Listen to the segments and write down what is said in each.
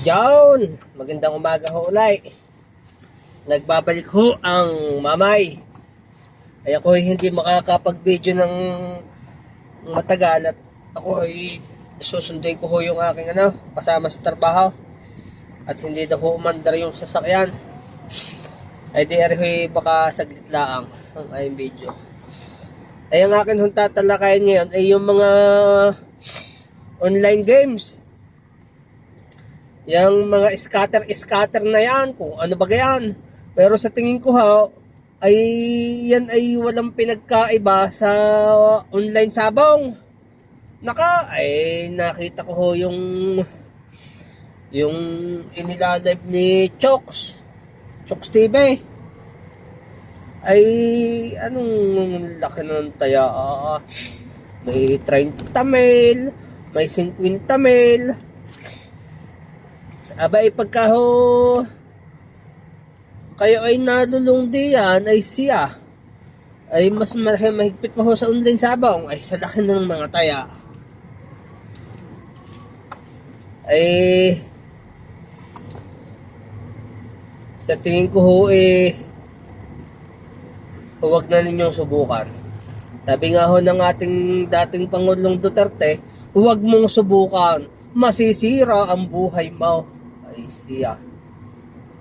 John, magandang umaga ho ulay. Nagbabalik ho ang mamay. Ay ako ay hindi makakapag-video ng matagal at ako ay susunduin ko ho yung aking ano, kasama sa trabaho. At hindi na ho umandar yung sasakyan. Ay di ari ho'y baka saglit laang ang aking video. Ay ang akin hong tatalakayan ngayon ay yung mga online games. Yang mga scatter-scatter na yan, kung ano ba yan. Pero sa tingin ko ha, ay yan ay walang pinagkaiba sa online sabong. Naka, ay nakita ko ho yung yung inilalive ni Chokes. Chokes TV. Ay, anong laki ng taya? May 30 mil, may 50 mil, Aba, ay pagka ho, kayo ay nalulung diyan, ay siya, ay mas malaki mahigpit pa ho sa online sabong, ay sa laki ng mga taya. Ay, sa tingin ko ho eh, huwag na ninyong subukan. Sabi nga ho ng ating dating Pangulong Duterte, huwag mong subukan, masisira ang buhay mo ay siya.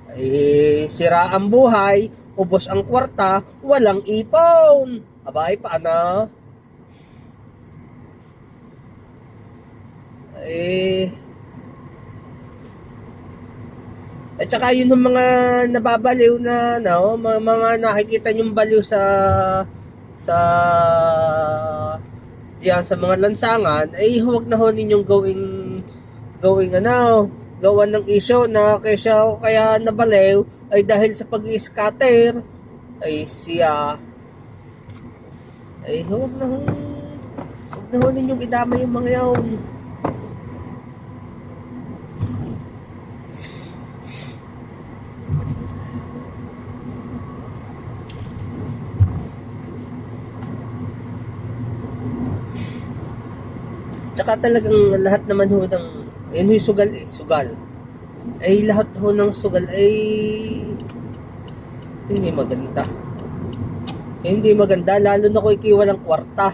Ay sira ang buhay, ubos ang kwarta, walang ipon. Abay, paano? Eh, at saka yun yung mga nababaliw na, no, mga, mga nakikita yung baliw sa, sa, yan, sa mga lansangan, ay huwag na ho ninyong gawing, gawing ano, gawan ng isyo na kaya kaya nabaliw ay dahil sa pag-scatter ay siya ay huwag na huwag na ho ninyong idama yung mga yaon. Tsaka talagang lahat naman ho ng yun yung sugal eh, sugal. Ay lahat ho ng sugal ay hindi maganda. Hindi maganda, lalo na kung ikiwalang kwarta.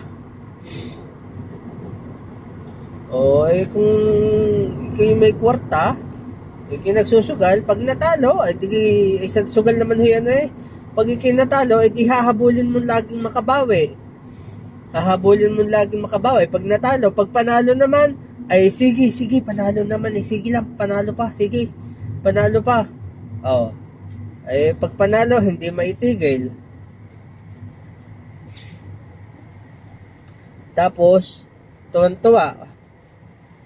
O, eh kung ikaw may kwarta, iki nagsusugal, pag natalo, ay di, isang sugal naman ho yan eh. Pag iki natalo, ay di hahabulin mo laging makabawi. Hahabulin mo laging makabawi. Pag natalo, pag panalo naman, ay sige, sige, panalo naman eh. Sige lang, panalo pa, sige. Panalo pa. Oh. Ay pag panalo, hindi maitigil. Tapos, tuwan-tuwa.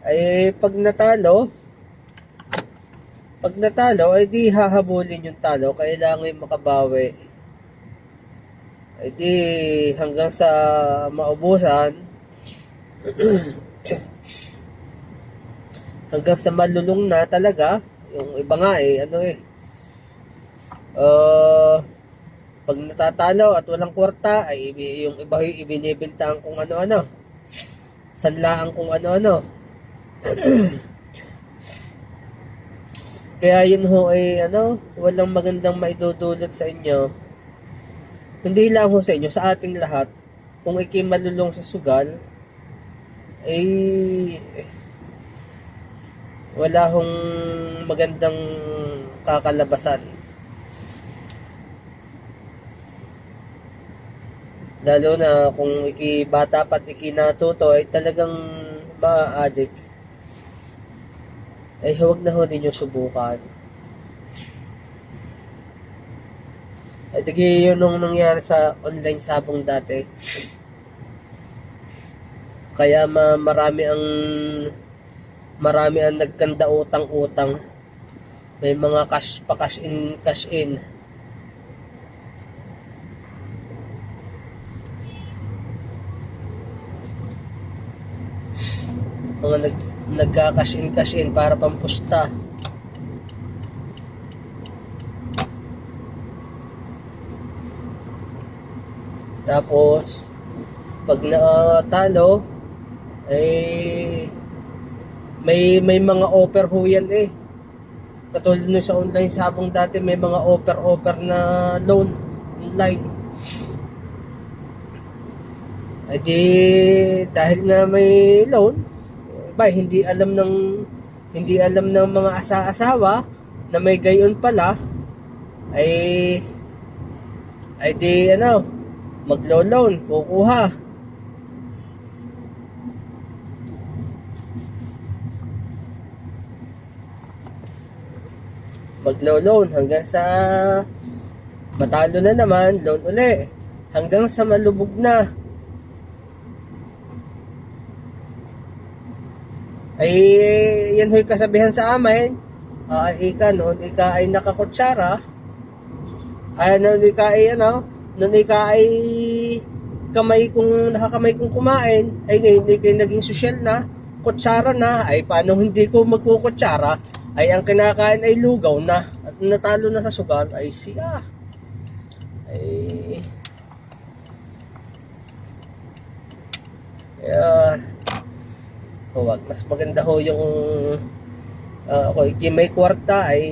Ay pag natalo, pag natalo, ay di hahabulin yung talo. Kailangan makabawi. Ay di hanggang sa maubusan, hanggang sa malulung na talaga yung iba nga eh ano eh. Uh, pag natatalo at walang kwarta ay yung iba ibinibintahan kung ano-ano. Sanlaan kung ano-ano. Kaya yun ho ay ano walang magandang maidudulot sa inyo. Hindi lang ho sa inyo sa ating lahat. Kung ikay malulong sa sugal ay wala hong magandang kakalabasan. Lalo na kung iki bata pat iki natuto ay talagang ma-addict. Ay huwag na ho ninyo subukan. Ay digi yun nung nangyari sa online sabong dati. Kaya ma marami ang marami ang nagkanda utang-utang. May mga cash pa cash in, cash in. Mga nag, nagka-cash in, cash in para pampusta. Tapos, pag natalo, eh, may may mga offer ho yan eh. Katulad nung sa online sabong dati may mga offer-offer na loan online. Ay di, dahil nga may loan, ba hindi alam ng hindi alam ng mga asa-asawa na may gayon pala ay ay di ano maglo-loan kukuha maglo-loan hanggang sa matalo na naman loan uli. Hanggang sa malubog na. Ay yan ho'y kasabihan sa amin. Ah ika noon ika ay nakakutsara. Ay noon ika ay ano noon ika ay kamay kong nakakamay kong kumain. Ay ngayon kayo naging sosyal na kutsara na. Ay paano hindi ko magkukutsara ay ang kinakain ay lugaw na. At natalo na sa sugal ay siya ay. Kaya huwag mas maganda ho yung uh, ako yung may kwarta ay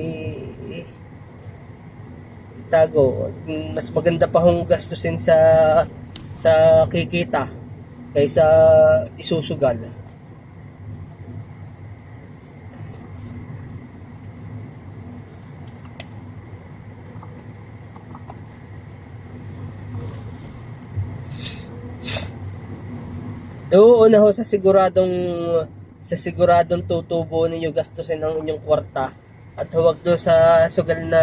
itago. Mas maganda pa hong gastusin sa sa kikita kaysa isusugal Oo na ho sa siguradong sa siguradong tutubo ninyo gastusin ang inyong kwarta at huwag doon sa sugal na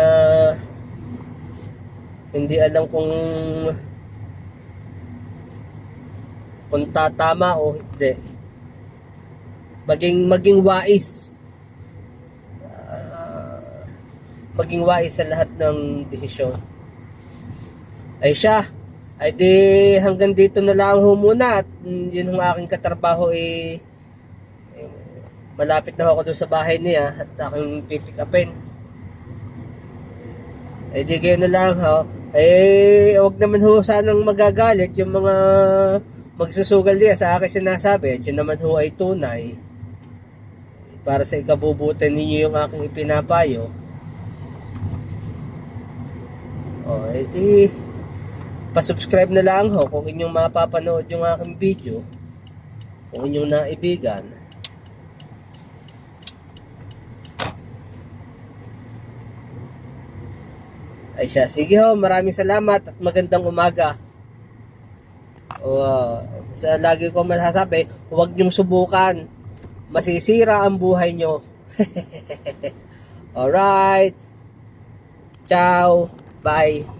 hindi alam kung kung tatama o hindi. Maging maging wais. Ah, maging wais sa lahat ng desisyon. Ay siya, ay di hanggang dito na lang ho muna at mm, yun ang aking katrabaho eh, eh, malapit na ako doon sa bahay niya at aking pipick upin. Eh di kayo na lang ho. Eh, wag naman ho sanang magagalit yung mga magsusugal niya sa akin sinasabi. At yun naman ho ay tunay. Para sa ikabubuti ninyo yung aking ipinapayo. O, eh di, pasubscribe na lang ho kung inyong mapapanood yung aking video. Kung inyong naibigan. Ay siya, sige ho, maraming salamat at magandang umaga. O, uh, sa lagi ko masasabi, huwag niyong subukan. Masisira ang buhay niyo. Alright. Ciao. Bye.